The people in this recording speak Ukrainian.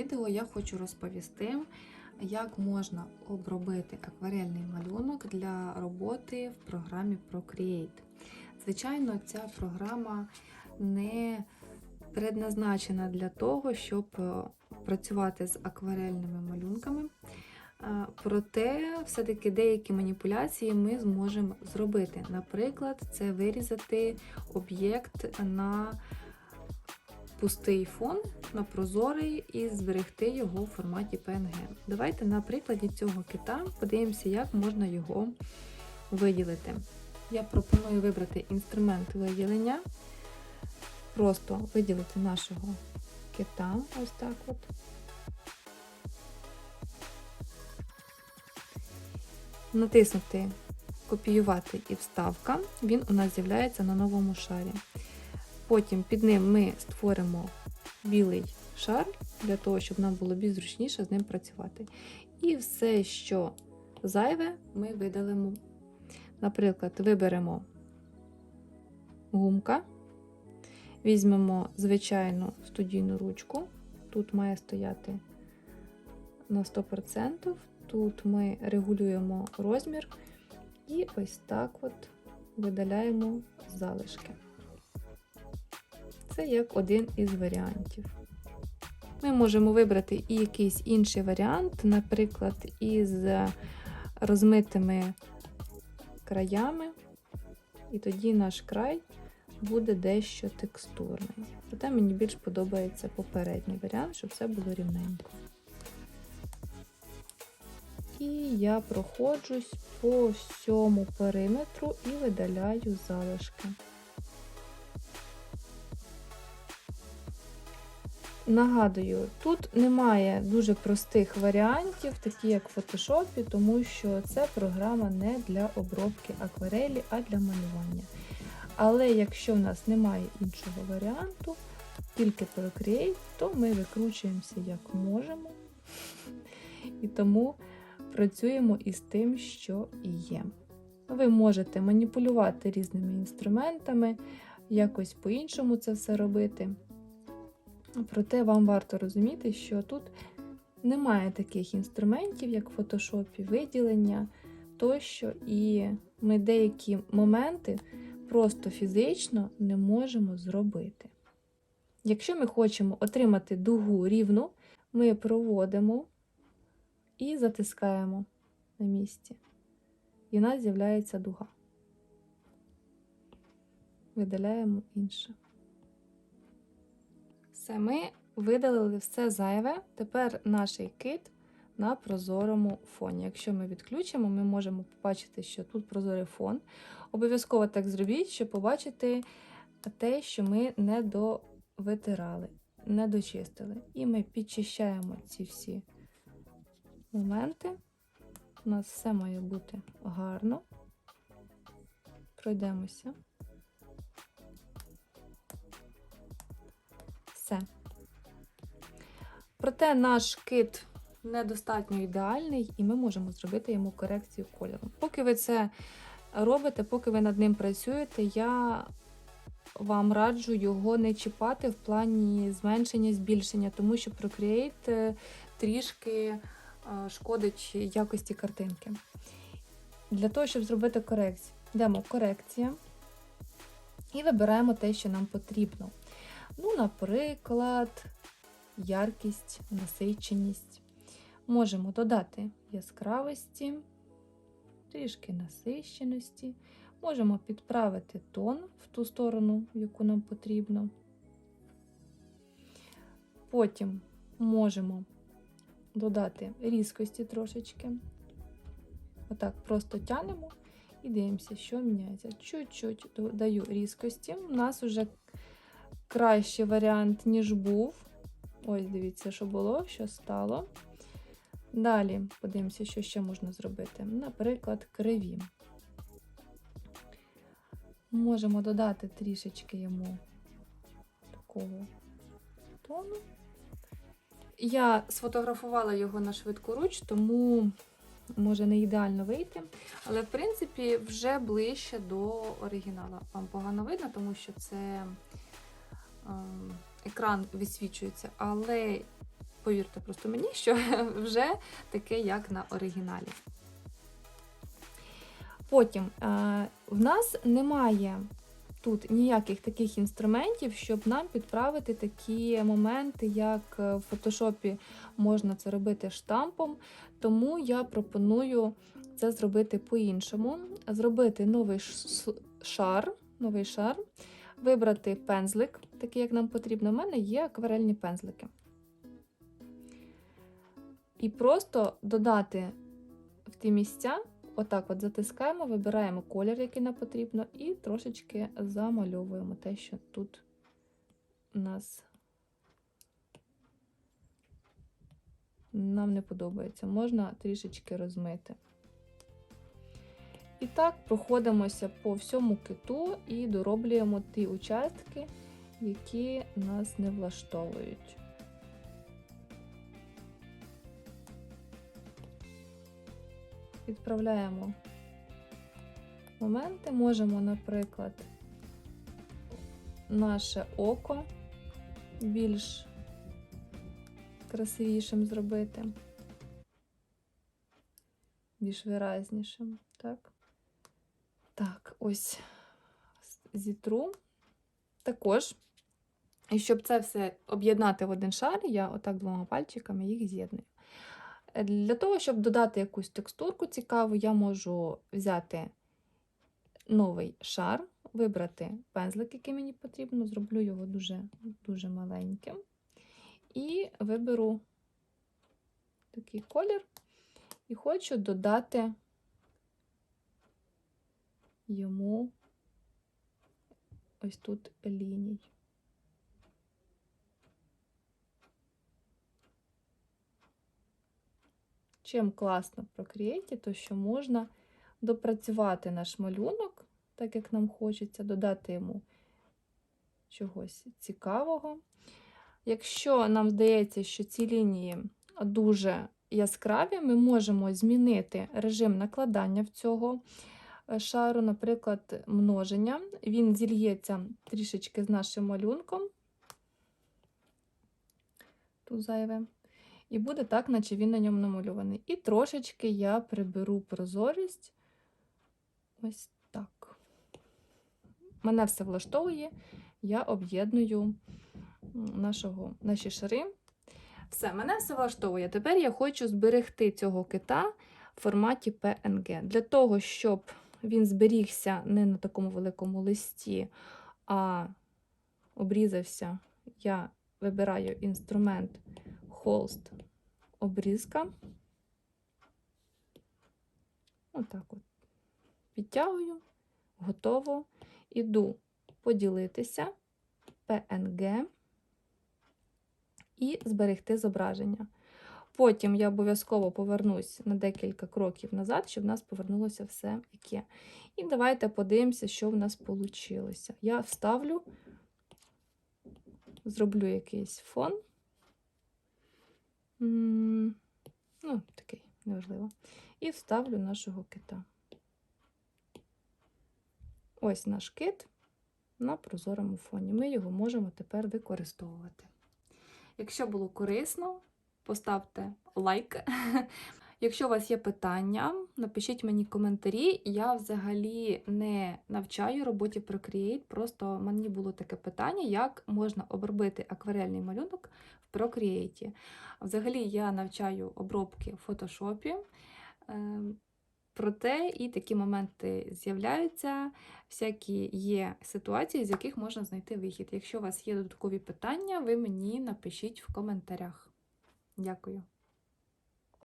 відео я хочу розповісти, як можна обробити акварельний малюнок для роботи в програмі Procreate. Звичайно, ця програма не предназначена для того, щоб е, працювати з акварельними малюнками. Е, Проте, все-таки деякі маніпуляції ми зможемо зробити. Наприклад, це вирізати об'єкт на пустий фон, на прозорий і зберегти його в форматі PNG. Давайте на прикладі цього кита подивимося, як можна його виділити. Я пропоную вибрати інструмент виділення, просто виділити нашого кита, ось так от. Натиснути Копіювати і вставка, він у нас з'являється на новому шарі. Потім під ним ми створимо білий шар, для того, щоб нам було більш зручніше з ним працювати. І все, що зайве, ми видалимо. Наприклад, виберемо гумка, візьмемо звичайну студійну ручку. Тут має стояти на 100%. Тут ми регулюємо розмір і ось так от видаляємо залишки. Це як один із варіантів. Ми можемо вибрати і якийсь інший варіант, наприклад, із розмитими краями, і тоді наш край буде дещо текстурний. Проте мені більш подобається попередній варіант, щоб все було рівненько. І я проходжусь по всьому периметру і видаляю залишки. Нагадую, тут немає дуже простих варіантів, такі як в Photoshop, тому що це програма не для обробки акварелі, а для малювання. Але якщо в нас немає іншого варіанту, тільки Procreate, то ми викручуємося як можемо. І тому працюємо із тим, що є. Ви можете маніпулювати різними інструментами, якось по-іншому це все робити. Проте вам варто розуміти, що тут немає таких інструментів, як в фотошопі, виділення тощо, і ми деякі моменти просто фізично не можемо зробити. Якщо ми хочемо отримати дугу рівну, ми проводимо і затискаємо на місці. І у нас з'являється дуга. Видаляємо інше. Все, ми видалили все зайве. Тепер наш кит на прозорому фоні. Якщо ми відключимо, ми можемо побачити, що тут прозорий фон. Обов'язково так зробіть, щоб побачити те, що ми не довитирали, не дочистили. І ми підчищаємо ці всі моменти. У нас все має бути гарно. Пройдемося. Все. Проте наш кит недостатньо ідеальний, і ми можемо зробити йому корекцію кольору. Поки ви це робите, поки ви над ним працюєте, я вам раджу його не чіпати в плані зменшення, збільшення, тому що Procreate трішки е, шкодить якості картинки. Для того, щоб зробити корекцію, йдемо корекція і вибираємо те, що нам потрібно. Ну, наприклад, яркість, насиченість. Можемо додати яскравості, трішки насищеності. Можемо підправити тон в ту сторону, яку нам потрібно. Потім можемо додати різкості трошечки. Отак, просто тянемо і дивимося, що міняється. Чуть-чуть додаю різкості. У нас вже кращий варіант, ніж був. Ось, дивіться, що було, що стало. Далі подивимося, що ще можна зробити. Наприклад, криві. Можемо додати трішечки йому такого тону. Я сфотографувала його на швидку руч, тому може не ідеально вийти. Але, в принципі, вже ближче до оригіналу. Вам погано видно, тому що це екран висвічується, але повірте просто мені, що вже таке, як на оригіналі. Потім е, в нас немає тут ніяких таких інструментів, щоб нам підправити такі моменти, як в фотошопі можна це робити штампом. Тому я пропоную це зробити по-іншому. Зробити новий шар, новий шар, вибрати пензлик, такий, як нам потрібно. У мене є акварельні пензлики. І просто додати в ті місця, отак от затискаємо, вибираємо колір, який нам потрібно, і трошечки замальовуємо те, що тут у нас нам не подобається. Можна трішечки розмити. І так проходимося по всьому киту і дороблюємо ті участки, які нас не влаштовують. Відправляємо моменти. Можемо, наприклад, наше око більш красивішим зробити, більш виразнішим. Так, так ось зітру. Також, і щоб це все об'єднати в один шар, я отак двома пальчиками їх з'єдную. Для того, щоб додати якусь текстурку цікаву, я можу взяти новий шар, вибрати пензлик, який мені потрібно, зроблю його дуже, дуже маленьким. І виберу такий колір, і хочу додати йому ось тут ліній. Чим класно в Procreate, то що можна допрацювати наш малюнок, так як нам хочеться, додати йому чогось цікавого. Якщо нам здається, що ці лінії дуже яскраві, ми можемо змінити режим накладання в цього шару, наприклад, множення. Він зільється трішечки з нашим малюнком. Тут зайве. І буде так, наче він на ньому намальований. І трошечки я приберу прозорість. Ось так. Мене все влаштовує, я об'єдную нашого, наші шари. Все, мене все влаштовує. Тепер я хочу зберегти цього кита в форматі PNG. Для того, щоб він зберігся не на такому великому листі, а обрізався, я вибираю інструмент холст обрізка. Отак от. Підтягую, готово. Іду поділитися, PNG і зберегти зображення. Потім я обов'язково повернусь на декілька кроків назад, щоб в нас повернулося все яке. І давайте подивимося, що в нас вийшло. Я вставлю, зроблю якийсь фон. Ну, такий, неважливо. І вставлю нашого кита. Ось наш кит на прозорому фоні. Ми його можемо тепер використовувати. Якщо було корисно, поставте лайк. Якщо у вас є питання, напишіть мені коментарі. Я взагалі не навчаю роботі Procreate, просто мені було таке питання, як можна обробити акварельний малюнок в Procreate. Взагалі я навчаю обробки в фотошопі. Ем, Проте і такі моменти з'являються, всякі є ситуації, з яких можна знайти вихід. Якщо у вас є додаткові питання, ви мені напишіть в коментарях. Дякую.